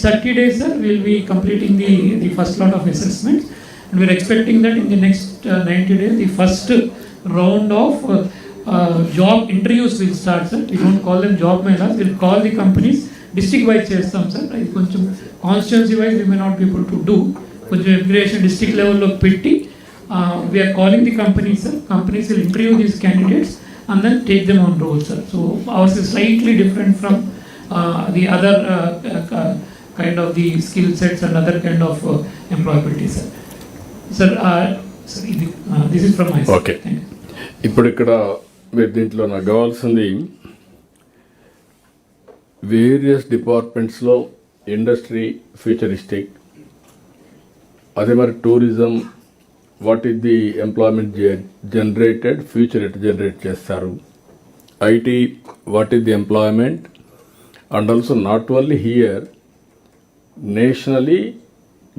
next 30 days, sir, we'll be completing the, the first lot of assessments. And we're expecting that in the next uh, 90 days, the first round of uh, uh, job interviews will start, sir. We don't call them job melas, we'll call the companies district wise చేస్తాం sir అది కొంచెం constituency wise we may not be able to do కొంచెం education district లెవెల్లో పెట్టి we are calling the companies sir companies will interview these candidates and then take them on roll sir so ours is slightly different from the other kind of the skill sets and other kind of employability sir sir sir ఇది this is from my Okay. ఇప్పుడు ఇక్కడ మీరు దీంట్లో నాకు కావాల్సింది various డిపార్ట్మెంట్స్లో industry futuristic అదే మరి tourism what is the employment generated future at generate చేస్తారు. IT what is the employment and also not only here nationally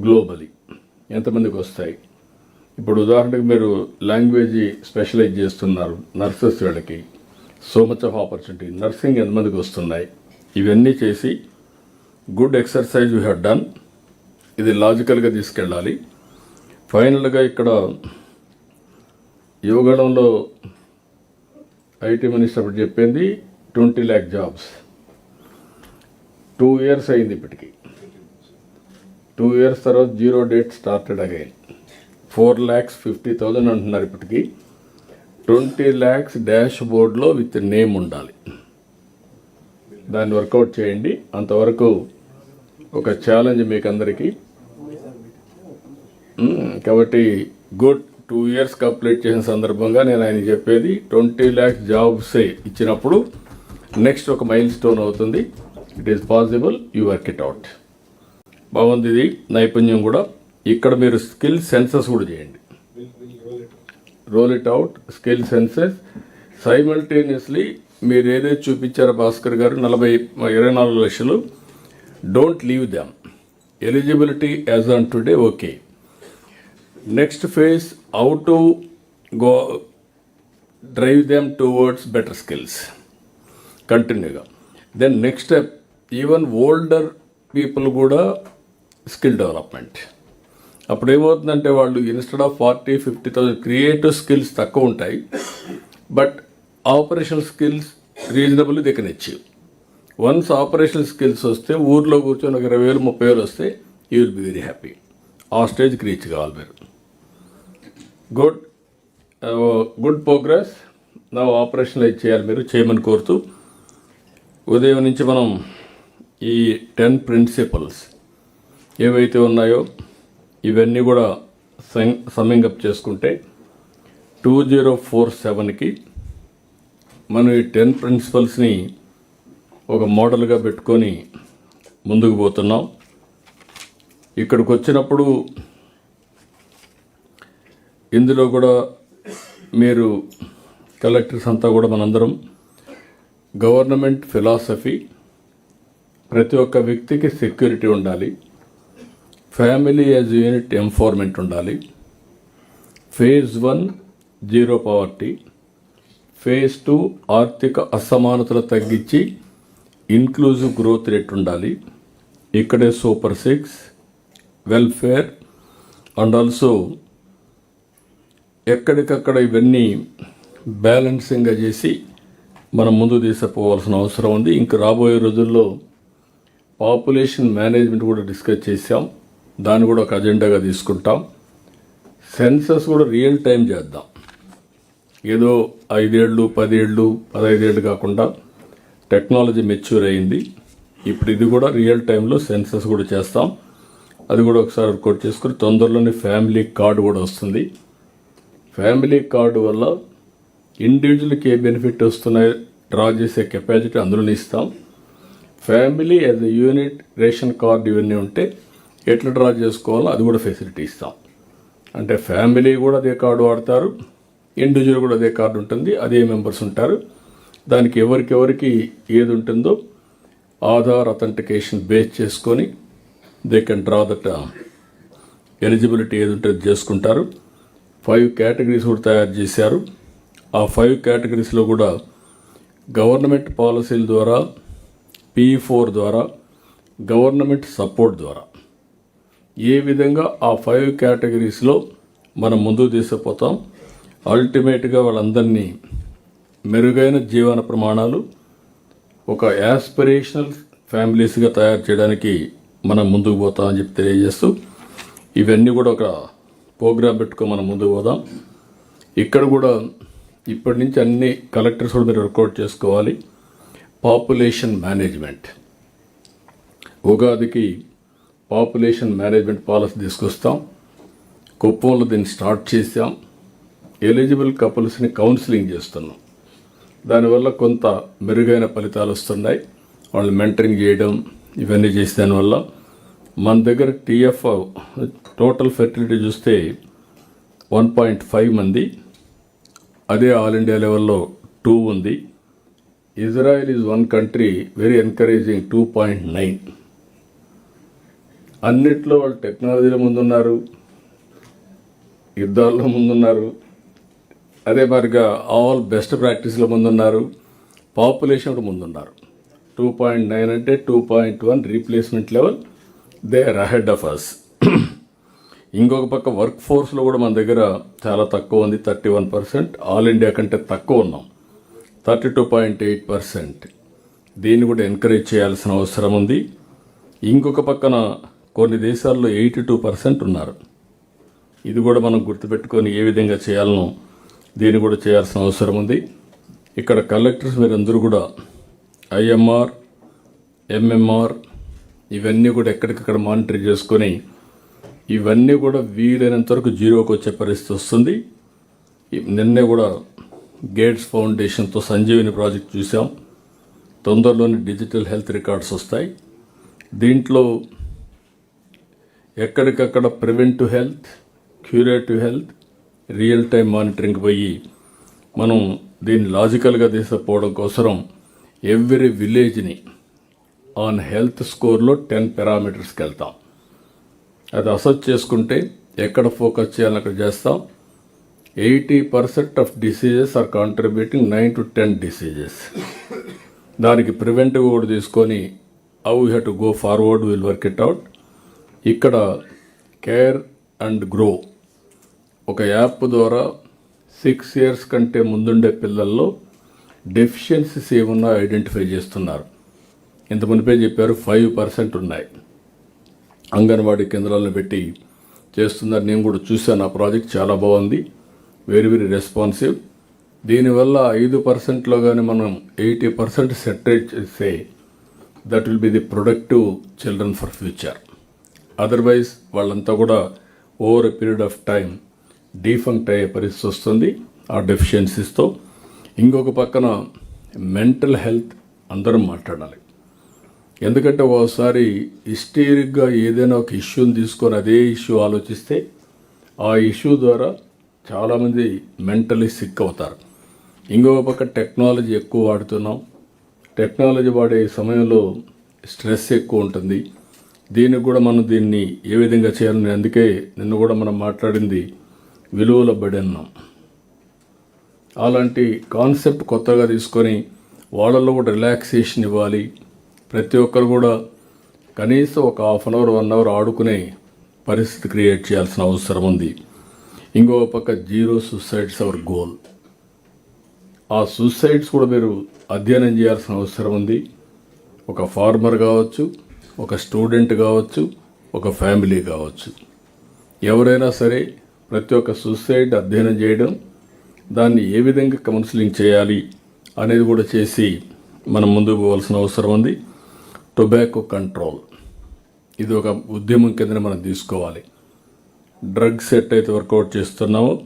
globally. ఎంతమందికి వస్తాయి? ఇప్పుడు ఉదాహరణకు మీరు లాంగ్వేజ్ స్పెషలైజ్ చేస్తున్నారు నర్సెస్ వీళ్ళకి. So much of opportunity. Nursing ఎంతమందికి వస్తున్నాయి? ఇవన్నీ చేసి good exercise you have done. ఇది లాజికల్గా తీసుకెళ్ళాలి. ఫైనల్గా ఇక్కడ యువగణంలో ఐటీ మినిస్టర్ అప్పుడు చెప్పింది twenty lakh jobs. Two years అయింది ఇప్పటికీ. టూ ఇయర్స్ తర్వాత zero date started again. Four lakhs fifty thousand అంటున్నారు ఇప్పటికీ. ట్వంటీ ల్యాక్స్ డాష్ బోర్డ్లో విత్ నేమ్ ఉండాలి. దాన్ని వర్కౌట్ చేయండి. అంతవరకు ఒక ఛాలెంజ్ మీకు అందరికీ కాబట్టి గుడ్ టూ ఇయర్స్ కంప్లీట్ చేసిన సందర్భంగా నేను ఆయన చెప్పేది ట్వంటీ ల్యాక్స్ జాబ్సే ఇచ్చినప్పుడు నెక్స్ట్ ఒక మైల్ స్టోన్ అవుతుంది. It is possible you work it out. బాగుంది. ఇది నైపుణ్యం కూడా. ఇక్కడ మీరు స్కిల్ సెన్సెస్ కూడా చేయండి. Roll it out skill census simultaneously మీరు ఏదైతే చూపించారో భాస్కర్ గారు నలభై ఇరవై నాలుగు లక్షలు. Don't leave them eligibility as on today okay next phase how to go drive them towards better skills కంటిన్యూగా then next step even older people కూడా స్కిల్ డెవలప్మెంట్. అప్పుడు ఏమవుతుందంటే వాళ్ళు instead of forty fifty thousand creative skills తక్కువ ఉంటాయి but operational skills reasonable they can achieve once operational skills వస్తే ఊర్లో కూర్చొని ఒక ఇరవై వేలు ముప్పై వేలు వస్తే you will be very happy. ఆ స్టేజ్కి రీచ్ కావాలి మీరు. Good good progress. నా ఆపరేషనలైజ్ చేయాలి మీరు చేయమని కోరుతూ. ఉదయం నుంచి మనం ఈ టెన్ ప్రిన్సిపల్స్ ఏవైతే ఉన్నాయో ఇవన్నీ కూడా సమ్మింగ్ అప్ చేసుకుంటే టూ జీరో ఫోర్ సెవెన్కి మనం ఈ టెన్ ప్రిన్సిపల్స్ని ఒక మోడల్గా పెట్టుకొని ముందుకు పోతున్నాం. ఇక్కడికి వచ్చినప్పుడు ఇందులో కూడా మీరు కలెక్టర్స్ అంతా కూడా మనందరం గవర్నమెంట్ ఫిలాసఫీ ప్రతి ఒక్క వ్యక్తికి సెక్యూరిటీ ఉండాలి. ఫ్యామిలీ యాజ్ యూనిట్ ఎంఫోర్మెంట్ ఉండాలి. Phase one zero poverty phase two ఆర్థిక అసమానతలు తగ్గించి ఇన్క్లూజివ్ గ్రోత్ రేట్ ఉండాలి. ఇక్కడే super six welfare and also ఎక్కడికక్కడ ఇవన్నీ బ్యాలెన్సింగ్గా చేసి మనం ముందు తీసుకుపోవాల్సిన అవసరం ఉంది. ఇంక రాబోయే రోజుల్లో పాపులేషన్ మేనేజ్మెంట్ కూడా డిస్కస్ చేసాం దాన్ని కూడా ఒక అజెండాగా తీసుకుంటాం. సెన్సస్ కూడా రియల్ టైం చేద్దాం. ఏదో ఐదేళ్ళు పదేళ్ళు పదహైదేళ్ళు కాకుండా టెక్నాలజీ మెచ్యూర్ అయింది. ఇప్పుడు ఇది కూడా రియల్ టైంలో సెన్సస్ కూడా చేస్తాం. అది కూడా ఒకసారి రికార్డ్ చేసుకుని తొందరలోనే ఫ్యామిలీ కార్డు కూడా వస్తుంది. ఫ్యామిలీ కార్డు వల్ల ఇండివిజువల్కి ఏ బెనిఫిట్ వస్తున్నాయో డ్రా చేసే కెపాసిటీ అందులోనే ఇస్తాం. Family as a unit ration card ఇవన్నీ ఉంటే ఎట్లా డ్రా చేసుకోవాలో అది కూడా ఫెసిలిటీ ఇస్తాం. అంటే ఫ్యామిలీ కూడా అదే కార్డు వాడతారు ఇండివిజువల్ కూడా అదే కార్డు ఉంటుంది అదే మెంబర్స్ ఉంటారు. దానికి ఎవరికెవరికి ఏది ఉంటుందో ఆధార్ అథెంటికేషన్ బేస్ చేసుకొని they can draw that eligibility ఏది ఉంటుందో చేసుకుంటారు. ఫైవ్ కేటగిరీస్ కూడా తయారు చేశారు. ఆ ఫైవ్ కేటగిరీస్లో కూడా గవర్నమెంట్ పాలసీల ద్వారా పీ ఫోర్ ద్వారా గవర్నమెంట్ సపోర్ట్ ద్వారా ఏ విధంగా ఆ ఫైవ్ కేటగిరీస్లో మనం ముందుకు తీసుకుపోతాం? అల్టిమేట్గా వాళ్ళందరినీ మెరుగైన జీవన ప్రమాణాలు ఒక యాస్పిరేషనల్ ఫ్యామిలీస్గా తయారు చేయడానికి మనం ముందుకు పోతామని చెప్పి తెలియజేస్తూ ఇవన్నీ కూడా ఒక ప్రోగ్రామ్ పెట్టుకొని మనం ముందుకు పోదాం. ఇక్కడ కూడా ఇప్పటి నుంచి అన్ని కలెక్టర్స్ కూడా మీరు రికార్డ్ చేసుకోవాలి. Population management. ఉగాదికి పాపులేషన్ మేనేజ్మెంట్ పాలసీ తీసుకొస్తాం. కుప్పంలో దీన్ని స్టార్ట్ చేసాం ఎలిజిబుల్ కపుల్స్ని కౌన్సిలింగ్ చేస్తున్నాం. దానివల్ల కొంత మెరుగైన ఫలితాలు వస్తున్నాయి. వాళ్ళు మెంటరింగ్ చేయడం ఇవన్నీ చేసే దానివల్ల మన దగ్గర టీఎఫ్ టోటల్ ఫెర్టిలిటీ చూస్తే వన్ పాయింట్ ఫైవ్ మంది. అదే ఆల్ ఇండియా లెవెల్లో టూ ఉంది. Israel is one country very encouraging two point nine. అన్నిట్లో వాళ్ళు టెక్నాలజీల ముందున్నారు యుద్ధాల్లో ముందున్నారు అదే మరిగా ఆల్ బెస్ట్ ప్రాక్టీస్ల ముందున్నారు పాపులేషన్ కూడా ముందున్నారు. టూ పాయింట్ నైన్ అంటే two point one replacement level they are ahead of us ఇంకొక పక్క వర్క్ ఫోర్స్లో కూడా మన దగ్గర చాలా తక్కువ ఉంది thirty one percent. All India కంటే తక్కువ ఉన్నాం thirty two point eight percent. దీన్ని కూడా ఎంకరేజ్ చేయాల్సిన అవసరం ఉంది. ఇంకొక పక్కన కొన్ని దేశాల్లో ఎయిటీ టూ పర్సెంట్ ఉన్నారు. ఇది కూడా మనం గుర్తుపెట్టుకొని ఏ విధంగా చేయాలనో దీన్ని కూడా చేయాల్సిన అవసరం ఉంది. ఇక్కడ కలెక్టర్స్ మీరందరూ కూడా ఐఎంఆర్ ఎంఎంఆర్ ఇవన్నీ కూడా ఎక్కడికక్కడ మానిటర్ చేసుకొని ఇవన్నీ కూడా వీలైనంత వరకు జీరోకి వచ్చే పరిస్థితి వస్తుంది. నిన్నే కూడా గేట్స్ ఫౌండేషన్తో సంజీవిని ప్రాజెక్ట్ చూసాం తొందరలోనే డిజిటల్ హెల్త్ రికార్డ్స్ వస్తాయి. దీంట్లో ఎక్కడికక్కడ preventive health curative health real time monitoring పోయి మనం దీన్ని లాజికల్గా తీసుకుపోవడం కోసం ఎవ్రీ విలేజ్ని ఆన్ హెల్త్ స్కోర్లో టెన్ పారామీటర్స్కి వెళ్తాం. అది అసెస్ చేసుకుంటే ఎక్కడ ఫోకస్ చేయాలని అక్కడ చేస్తాం. Eighty percent of diseases are contributing nine to ten diseases. దానికి ప్రివెంటివ్ కూడా తీసుకొని how you have to go forward will work it out ఇక్కడ కేర్ అండ్ గ్రో ఒక యాప్ ద్వారా సిక్స్ ఇయర్స్ కంటే ముందుండే పిల్లల్లో డెఫిషియన్సీస్ ఏమున్నా ఐడెంటిఫై చేస్తున్నారు. ఇంత మునిపే చెప్పారు ఫైవ్ పర్సెంట్ ఉన్నాయి. అంగన్వాడీ కేంద్రాలను పెట్టి చేస్తున్నారు. నేను కూడా చూశాను ఆ ప్రాజెక్ట్ చాలా బాగుంది. వెరీ వెరీ రెస్పాన్సివ్ దీనివల్ల ఐదు పర్సెంట్లో కానీ మనం ఎయిటీ పర్సెంట్ సెటరేట్ చేస్తే that will be the productive children for future otherwise వాళ్ళంతా కూడా over a period of time defunct అయ్యే పరిస్థితి వస్తుంది ఆ డెఫిషియన్సీస్తో ఇంకొక పక్కన మెంటల్ హెల్త్ అందరం మాట్లాడాలి. ఎందుకంటే ఓసారి హిస్టీరిక్గా ఏదైనా ఒక ఇష్యూని తీసుకొని అదే ఇష్యూ ఆలోచిస్తే ఆ ఇష్యూ ద్వారా చాలామంది మెంటలీ సిక్ అవుతారు. ఇంకొక పక్క టెక్నాలజీ ఎక్కువ వాడుతున్నాం. టెక్నాలజీ వాడే సమయంలో స్ట్రెస్ ఎక్కువ ఉంటుంది. దీనికి కూడా మనం దీన్ని ఏ విధంగా చేయాలని అందుకే నిన్న కూడా మనం మాట్లాడింది విలువల బడి అలాంటి కాన్సెప్ట్ కొత్తగా తీసుకొని వాళ్ళల్లో కూడా రిలాక్సేషన్ ఇవ్వాలి. ప్రతి ఒక్కరు కూడా కనీసం ఒక half an hour one hour ఆడుకునే పరిస్థితి క్రియేట్ చేయాల్సిన అవసరం ఉంది. ఇంకో పక్క జీరో సూసైడ్స్ అవర్ గోల్. ఆ సూసైడ్స్ కూడా మీరు అధ్యయనం చేయాల్సిన అవసరం ఉంది. ఒక ఫార్మర్ కావచ్చు ఒక స్టూడెంట్ కావచ్చు ఒక ఫ్యామిలీ కావచ్చు. ఎవరైనా సరే ప్రతి ఒక్క సూసైడ్ అధ్యయనం చేయడం దాన్ని ఏ విధంగా కౌన్సిలింగ్ చేయాలి అనేది కూడా చేసి మనం ముందుకు పోవాల్సిన అవసరం ఉంది. Tobacco control. ఇది ఒక ఉద్యమం కింద మనం తీసుకోవాలి. డ్రగ్స్ సెట్ అయితే వర్కౌట్ చేస్తున్నామో.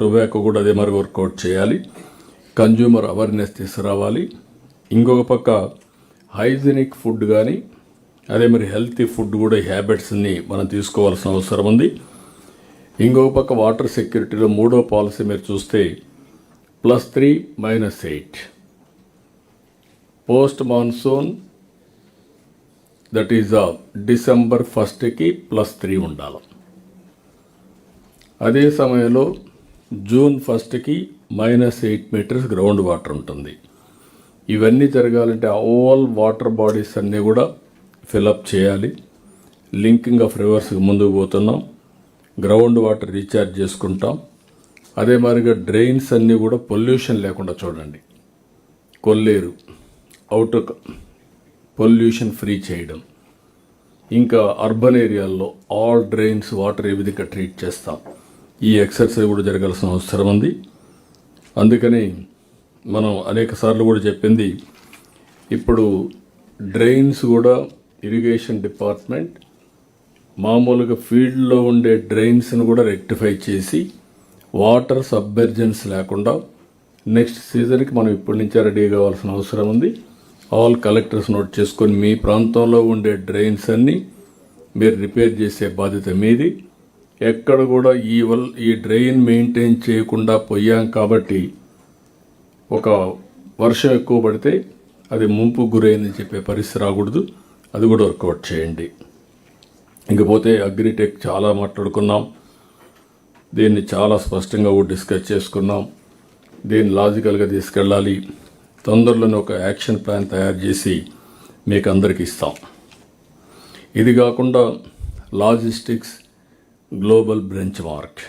టొబాకో కూడా అదే మరి వర్కౌట్ చేయాలి. కన్జ్యూమర్ అవేర్నెస్ తీసుకురావాలి. ఇంకొక పక్క హైజీనిక్ ఫుడ్ కానీ అదే మరి హెల్తీ ఫుడ్ కూడా ఈ హ్యాబిట్స్ని మనం తీసుకోవాల్సిన అవసరం ఉంది. ఇంకొక పక్క వాటర్ సెక్యూరిటీలో మూడో పాలసీ మీరు చూస్తే plus three minus eight. Post monsoon that is December ఫస్ట్కి ప్లస్ త్రీ ఉండాలి. అదే సమయంలో జూన్ ఫస్ట్కి minus eight metres ground water ఉంటుంది. ఇవన్నీ జరగాలంటే ఆల్ వాటర్ బాడీస్ అన్నీ కూడా ఫిలప్ చేయాలి. లింకింగ్ ఆఫ్ రివర్స్కి ముందుకు పోతున్నాం. గ్రౌండ్ వాటర్ రీఛార్జ్ చేసుకుంటాం. అదే మాదిరిగా డ్రైన్స్ అన్నీ కూడా పొల్యూషన్ లేకుండా చూడండి. కొల్లేరు అవుట్ పొల్యూషన్ ఫ్రీ చేయడం. ఇంకా అర్బన్ ఏరియాల్లో ఆల్ డ్రైన్స్ వాటర్ ఏ విధంగా ట్రీట్ చేస్తాం. ఈ ఎక్సర్సైజ్ కూడా జరగాల్సిన అవసరం ఉంది. అందుకని మనం అనేక సార్లు కూడా చెప్పింది ఇప్పుడు డ్రైన్స్ కూడా ఇరిగేషన్ డిపార్ట్మెంట్ మామూలుగా ఫీల్డ్లో ఉండే డ్రైన్స్ను కూడా రెక్టిఫై చేసి వాటర్ సబ్మెర్జెన్స్ లేకుండా నెక్స్ట్ సీజన్కి మనం ఇప్పటి నుంచే రెడీ కావాల్సిన అవసరం ఉంది. ఆల్ కలెక్టర్స్ నోట్ చేసుకొని మీ ప్రాంతంలో ఉండే డ్రైన్స్ అన్నీ మీరు రిపేర్ చేసే బాధ్యత మీది. ఎక్కడ కూడా ఈ వల్ ఈ డ్రైన్ మెయింటైన్ చేయకుండా పోయాం కాబట్టి ఒక వర్షం ఎక్కువ పడితే అది ముంపు గురైందని చెప్పే పరిస్థితి రాకూడదు. అది కూడా వర్కౌట్ చేయండి. ఇంకపోతే అగ్రిటెక్ చాలా మాట్లాడుకున్నాం. దీన్ని చాలా స్పష్టంగా డిస్కస్ చేసుకున్నాం. దీన్ని లాజికల్గా తీసుకెళ్ళాలి. తొందరలోనే ఒక యాక్షన్ ప్లాన్ తయారు చేసి మీకు అందరికి ఇస్తాం. ఇది కాకుండా లాజిస్టిక్స్ గ్లోబల్ బెంచ్ మార్క్.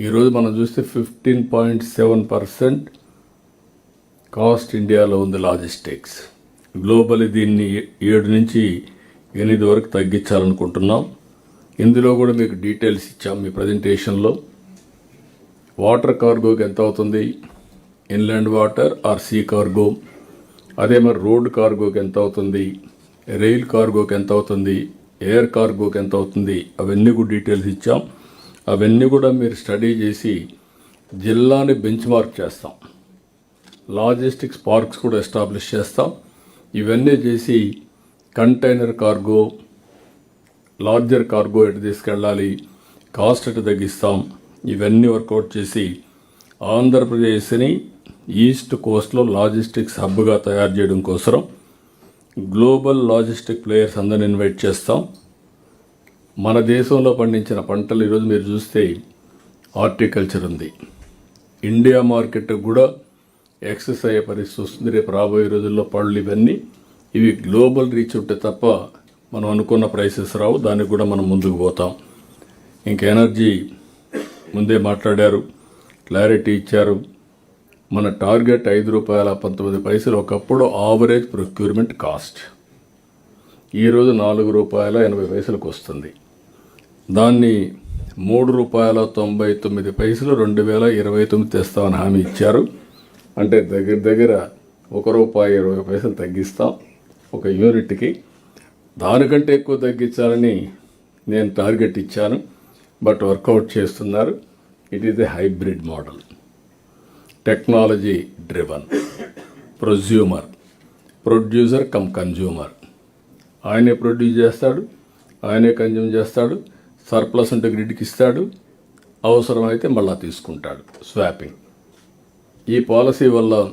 ఈరోజు మనం చూస్తే fifteen point seven percent cost ఇండియాలో ఉంది లాజిస్టిక్స్. గ్లోబల్ దీన్ని ఏడు నుంచి ఎనిమిది వరకు తగ్గించాలనుకుంటున్నాం. ఇందులో కూడా మీకు డీటెయిల్స్ ఇచ్చాం మీ ప్రజెంటేషన్లో. వాటర్ కార్గోకి ఎంత అవుతుంది? Inland water or sea cargo? అదే మరి రోడ్ కార్గోకి ఎంత అవుతుంది? రైల్ కార్గోకి ఎంత అవుతుంది? ఎయిర్ కార్గోకి ఎంత అవుతుంది? అవన్నీ కూడా డీటెయిల్స్ ఇచ్చాం. అవన్నీ కూడా మీరు స్టడీ చేసి జిల్లాని బెంచ్ మార్క్ చేస్తాం. లాజిస్టిక్స్ పార్క్స్ కూడా ఎస్టాబ్లిష్ చేస్తాం. ఇవన్నీ చేసి కంటైనర్ కార్గో లార్జర్ కార్గో ఎటు తీసుకెళ్ళాలి కాస్ట్ ఎటు తగ్గిస్తాం ఇవన్నీ వర్కౌట్ చేసి ఆంధ్రప్రదేశ్ని ఈస్ట్ కోస్ట్లో లాజిస్టిక్స్ హబ్గా తయారు చేయడం కోసం గ్లోబల్ లాజిస్టిక్ ప్లేయర్స్ అందరిని ఇన్వైట్ చేస్తాం. మన దేశంలో పండించిన పంటలు ఈరోజు మీరు చూస్తే హార్టికల్చర్ ఉంది. ఇండియా మార్కెట్ కూడా యాక్సెస్ అయ్యే పరిస్థితి వస్తుంది. రేపు రాబోయే రోజుల్లో పళ్ళు ఇవన్నీ ఇవి గ్లోబల్ రీచ్ ఉంటే తప్ప మనం అనుకున్న ప్రైసెస్ రావు. దానికి కూడా మనం ముందుకు పోతాం. ఇంకా ఎనర్జీ ముందే మాట్లాడారు. క్లారిటీ ఇచ్చారు. మన టార్గెట్ ఐదు రూపాయల పంతొమ్మిది పైసలు ఒకప్పుడు ఆవరేజ్ ప్రొక్యూర్మెంట్ కాస్ట్. ఈరోజు నాలుగు రూపాయల ఎనభై పైసలకు వస్తుంది. దాన్ని మూడు రూపాయల తొంభై తొమ్మిది పైసలు రెండు వేల ఇరవై తొమ్మిది తెస్తామని హామీ ఇచ్చారు. అంటే దగ్గర దగ్గర ఒక రూపాయి ఇరవై పైసలు తగ్గిస్తాం ఒక యూనిట్కి. దానికంటే ఎక్కువ తగ్గించాలని నేను టార్గెట్ ఇచ్చాను బట్ వర్కౌట్ చేస్తున్నారు. It is a hybrid model. Technology driven. Prosumer. Producer cum consumer. ఆయనే ప్రొడ్యూస్ చేస్తాడు ఆయనే కన్జ్యూమ్ చేస్తాడు సర్ప్లస్ ఉంటే గ్రిడ్కి ఇస్తాడు అవసరమైతే మళ్ళా తీసుకుంటాడు. స్వాపింగ్. ఈ పాలసీ వల్ల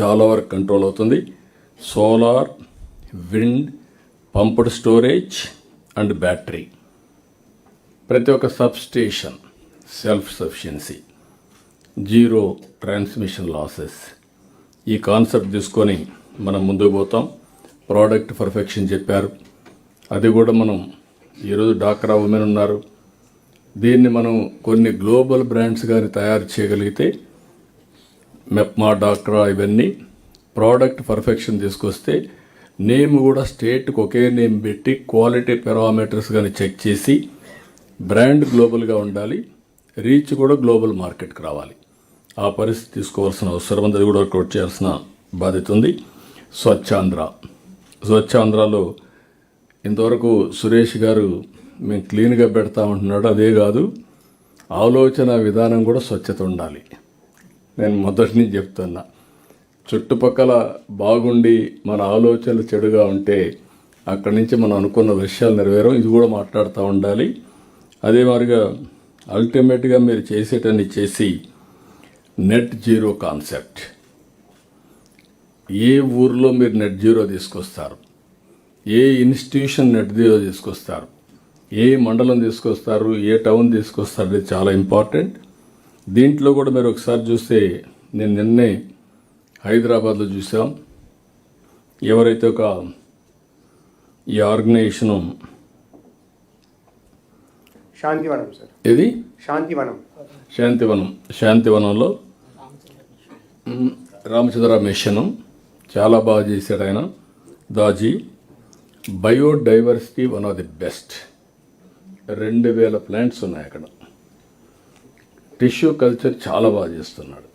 చాలా వరకు కంట్రోల్ అవుతుంది. Solar wind pumped storage and battery. ప్రతి ఒక్క substation self sufficiency zero transmission losses. ఈ కాన్సెప్ట్ తీసుకొని మనం ముందుకు పోతాం. ప్రోడక్ట్ పర్ఫెక్షన్ చెప్పారు. అది కూడా మనం ఈరోజు డాక్రా ఉమెన్ ఉన్నారు. దీన్ని మనం కొన్ని గ్లోబల్ బ్రాండ్స్ కానీ తయారు చేయగలిగితే మెప్మా డాక్రా ఇవన్నీ ప్రోడక్ట్ పర్ఫెక్షన్ తీసుకొస్తే నేమ్ కూడా స్టేట్కి ఒకే నేమ్ పెట్టి క్వాలిటీ పారామీటర్స్ కానీ చెక్ చేసి బ్రాండ్ గ్లోబల్గా ఉండాలి రీచ్ కూడా గ్లోబల్ మార్కెట్కి రావాలి. ఆ పరిస్థితి తీసుకోవాల్సిన అవసరం ఉంది కూడా వర్కౌట్ చేయాల్సిన బాధ్యత ఉంది. స్వచ్ఛాంధ్ర. స్వచ్ఛాంధ్రలో ఇంతవరకు సురేష్ గారు మేము క్లీన్గా పెడతామంటున్నాడు అదే కాదు ఆలోచన విధానం కూడా స్వచ్ఛత ఉండాలి. నేను మొదటిని చెప్తున్నా. చుట్టుపక్కల బాగుండి మన ఆలోచనలు చెడుగా ఉంటే అక్కడి నుంచి మనం అనుకున్న విషయాలు నెరవేరం ఇది కూడా మాట్లాడుతూ ఉండాలి. అదే మాదిరిగా అల్టిమేట్గా మీరు చేసేటన్ని చేసి నెట్ జీరో కాన్సెప్ట్ ఏ ఊర్లో మీరు నెట్ జీరో తీసుకొస్తారు? ఏ ఇన్స్టిట్యూషన్ నెట్ జీరో తీసుకొస్తారు? ఏ మండలం తీసుకొస్తారు? ఏ టౌన్ తీసుకొస్తారు? అనేది చాలా ఇంపార్టెంట్ దీంట్లో కూడా మీరు ఒకసారి చూస్తే నేను నిన్నే హైదరాబాద్లో చూసాం ఎవరైతే ఒక ఈ ఆర్గనైజేషను శాంతివనం సార్. ఇది శాంతివనం. శాంతివనం. శాంతివనంలో రామచంద్ర మిషన్ చాలా బాగా చేశాడు ఆయన Daaji. Biodiversity one of the best. రెండు వేల ప్లాంట్స్ ఉన్నాయి అక్కడ. టిష్యూ కల్చర్ చాలా బాగా చేస్తున్నాడు.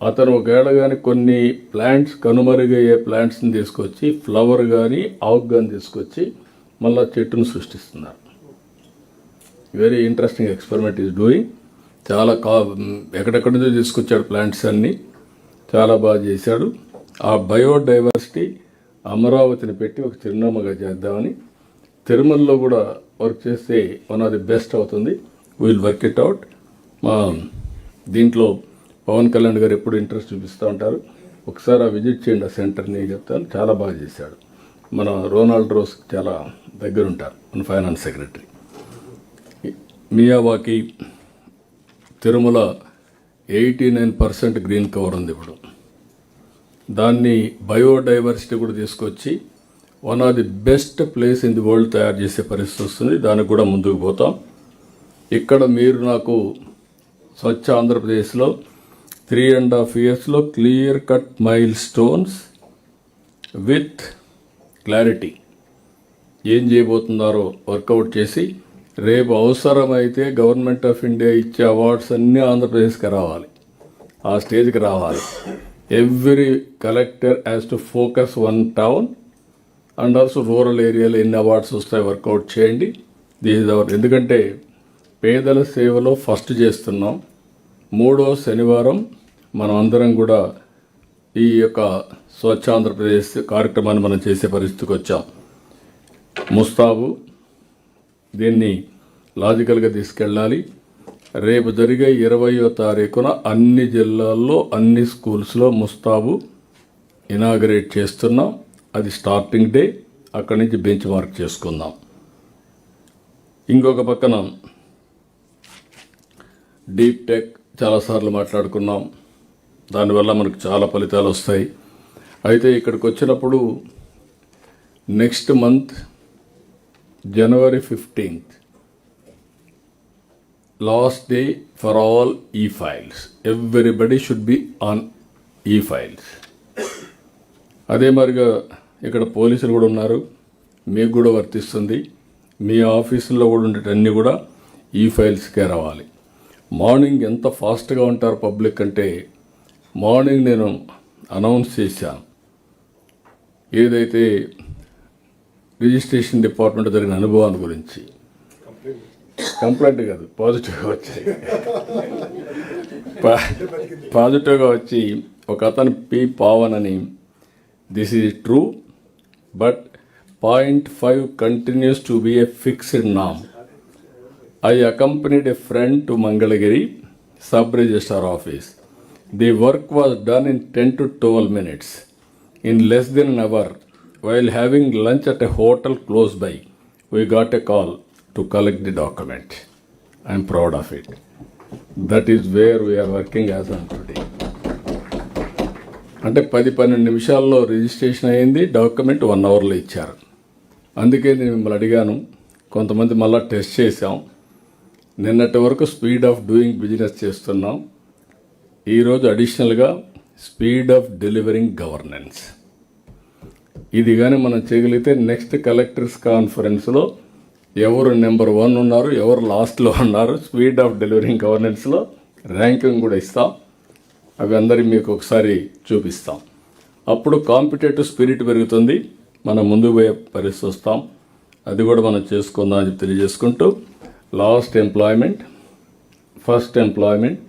అతను ఒకవేళ కానీ కొన్ని ప్లాంట్స్ కనుమరుగయ్యే ప్లాంట్స్ని తీసుకొచ్చి ఫ్లవర్ కానీ ఆకు కానీ తీసుకొచ్చి మళ్ళీ చెట్టును సృష్టిస్తున్నారు. Very interesting experiment is doing చాలా కా ఎక్కడెక్కడి నుంచో తీసుకొచ్చాడు ప్లాంట్స్ అన్నీ. చాలా బాగా చేశాడు. ఆ బయోడైవర్సిటీ అమరావతిని పెట్టి ఒక చిరునామాగా చేద్దామని తిరుమలలో కూడా వర్క్ చేస్తే వన్ ఆఫ్ ది బెస్ట్ అవుతుంది. విల్ వర్క్ ఇట్ అవుట్ మా దీంట్లో పవన్ కళ్యాణ్ గారు ఎప్పుడు ఇంట్రెస్ట్ చూపిస్తూ ఉంటారు. ఒకసారి ఆ విజిట్ చేయండి ఆ సెంటర్ని చెప్తాను. చాలా బాగా చేశాడు. మన రోనాల్డ్ రోస్ చాలా దగ్గర ఉంటారు మన finance secretary. Miyawaki Tirumala eighty nine percent green cover ఉంది ఇప్పుడు. దాన్ని బయోడైవర్సిటీ కూడా తీసుకొచ్చి one of the best place in the world తయారు చేసే పరిస్థితి వస్తుంది. దానికి కూడా ముందుకు పోతాం. ఇక్కడ మీరు నాకు స్వచ్ఛ ఆంధ్రప్రదేశ్లో త్రీ అండ్ హాఫ్ ఇయర్స్లో clear cut mile stones with clarity ఏం చేయబోతున్నారో వర్కౌట్ చేసి రేపు అవసరమైతే గవర్నమెంట్ ఆఫ్ ఇండియా ఇచ్చే అవార్డ్స్ అన్నీ ఆంధ్రప్రదేశ్కి రావాలి. ఆ స్టేజ్కి రావాలి. Every collector has to focus one town and also rural ఏరియాలో ఎన్ని అవార్డ్స్ వస్తాయి వర్కౌట్ చేయండి. దీస్ అవర్ ఎందుకంటే పేదల సేవలో ఫస్ట్ చేస్తున్నాం. మూడో శనివారం మనం అందరం కూడా ఈ యొక్క స్వచ్ఛ ఆంధ్రప్రదేశ్ కార్యక్రమాన్ని మనం చేసే పరిస్థితికి వచ్చాం. ముస్తాబు దీన్ని లాజికల్గా తీసుకెళ్ళాలి. రేపు జరిగే ఇరవయో తారీఖున అన్ని జిల్లాల్లో అన్ని స్కూల్స్లో ముస్తాబు ఇనాగరేట్ చేస్తున్నాం. అది స్టార్టింగ్ డే. అక్కడి నుంచి బెంచ్ మార్క్ చేసుకుందాం. ఇంకొక పక్కన డీప్ టెక్ చాలాసార్లు మాట్లాడుకున్నాం. దానివల్ల మనకు చాలా ఫలితాలు వస్తాయి. అయితే ఇక్కడికి వచ్చినప్పుడు next month January fifteenth last day for all ఈ files everybody should be on ఈ ఫైల్స్ అదే మరిగా ఇక్కడ పోలీసులు కూడా ఉన్నారు. మీకు కూడా వర్తిస్తుంది. మీ ఆఫీసుల్లో కూడా ఉండేటన్నీ కూడా ఈ ఫైల్స్కే రావాలి. మార్నింగ్ ఎంత ఫాస్ట్గా ఉంటారు పబ్లిక్ అంటే మార్నింగ్ నేను అనౌన్స్ చేశాను ఏదైతే రిజిస్ట్రేషన్ డిపార్ట్మెంట్ జరిగిన అనుభవాన్ని గురించి. కంప్లైంట్ కాదు పాజిటివ్గా వచ్చాయి పా- పాజిటివ్గా వచ్చి ఒక అతను పి పావన్ అని this is true but point five continues to be a fixed NAM. I accompanied a friend to Mangalagiri sub registrar office the work was done in ten to twelve minutes in less than an hour while having lunch at a hotel close by we got a call to collect the document I'm proud of it that is where we are working as on today అంటే పది పన్నెండు నిమిషాల్లో registration అయింది document one అవర్లో ఇచ్చారు. అందుకే నేను మిమ్మల్ని అడిగాను కొంతమంది మళ్ళీ టెస్ట్ చేశాం. నిన్నటి వరకు స్పీడ్ ఆఫ్ డూయింగ్ బిజినెస్ చేస్తున్నాం. ఈరోజు అడిషనల్గా స్పీడ్ ఆఫ్ డెలివరింగ్ గవర్నెన్స్. ఇది కానీ మనం చేయగలిగితే నెక్స్ట్ కలెక్టర్స్ కాన్ఫరెన్స్లో ఎవరు నెంబర్ వన్ ఉన్నారు ఎవరు లాస్ట్లో ఉన్నారు స్పీడ్ ఆఫ్ డెలివరింగ్ గవర్నెన్స్లో ర్యాంకింగ్ కూడా ఇస్తాం. అవి అందరికి మీకు ఒకసారి చూపిస్తాం. అప్పుడు కాంపిటేటివ్ స్పిరిట్ పెరుగుతుంది. మనం ముందుకు పోయే పరిస్థితి వస్తాం. అది కూడా మనం చేసుకుందాం అని తెలియజేసుకుంటూ last employment first employment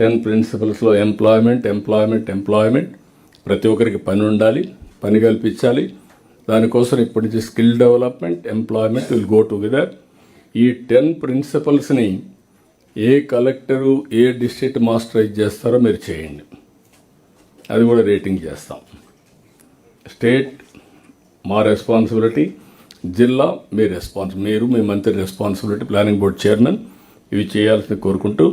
ten ప్రిన్సిపల్స్లో employment employment employment. ప్రతి ఒక్కరికి పని ఉండాలి పని కల్పించాలి. దానికోసం ఇప్పటి నుంచి skill development employment will go together. ఈ టెన్ ప్రిన్సిపల్స్ని ఏ కలెక్టరు ఏ డిస్ట్రిక్ట్ మాస్టరైజ్ చేస్తారో మీరు చేయండి. అది కూడా రేటింగ్ చేస్తాం. స్టేట్ మా రెస్పాన్సిబిలిటీ జిల్లా మీ రెస్పాన్స్ మీరు మీ మంత్రి రెస్పాన్సిబిలిటీ ప్లానింగ్ బోర్డ్ చైర్మన్ ఇవి చేయాల్సింది కోరుకుంటూ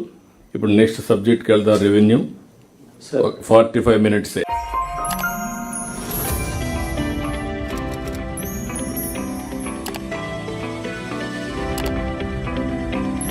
ఇప్పుడు నెక్స్ట్ సబ్జెక్ట్కి వెళ్దాం రెవెన్యూ ఫార్టీ ఫైవ్ మినిట్సే